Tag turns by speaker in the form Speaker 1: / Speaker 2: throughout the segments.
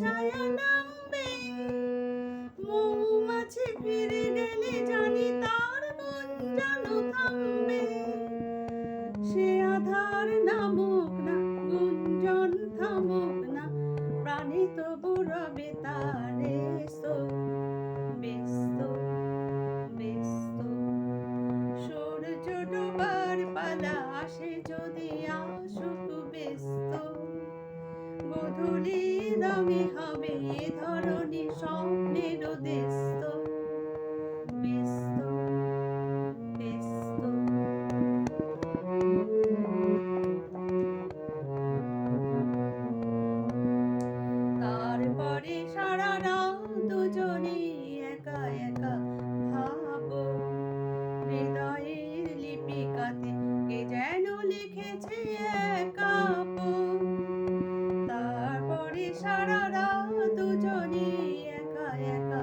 Speaker 1: ছায়া নামবে। মৌমাছি ফিরে গেলে জানি তার গুঞ্জন থামবে। সে আধার নামুক না, গুঞ্জন থামুক না, প্রাণী তারে ব্যস্ত ব্যস্ত। সূর্য ডোবার পালা আসে যদি আসুক ব্যস্ত। গধূলি রঙে হবে এ ধরনী স্বপ্নের দেস্ত ব্যস্ত ব্যস্ত। তারপরে সারা একা একা লিপিকাতে কে যেন লিখেছে একাপো সারা রাত দুজনে একা একা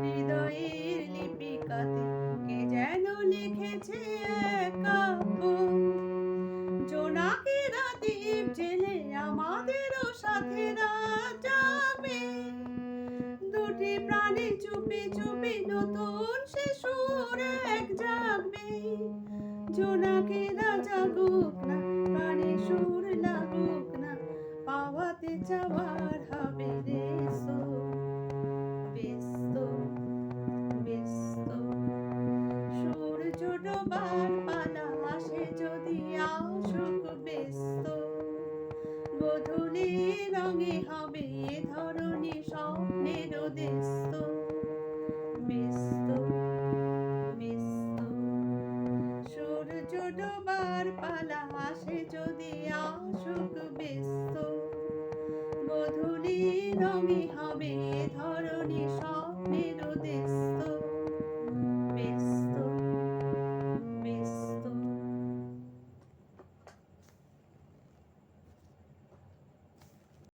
Speaker 1: হৃদয়ের লিপিকাতে কে যেন লিখেছে একাপো জোনাকেরা দ্বীপ জেলে আমাদেরও সাথে যাবে দুটি প্রাণী চুপি চুপি নতুন সুর এক জাগবে। জোনাকেরা জাগুক না প্রাণী সুর লাগুক না পাওয়াতে চাওয়ার হবে রেস ব্যস্ত ব্যস্ত। সূর্য ডোবার পালা আসে যদি আসুক ব্যস্ত। গধূলি রঙে হবে এ ধরনী স্বপ্নের দেস্ত ব্যস্ত ব্যস্ত। সূর্য ডোবার পালা আসে যদি আসুক ব্যস্ত। দিন আমি হবে ধরণী স্বপ্নের দেশ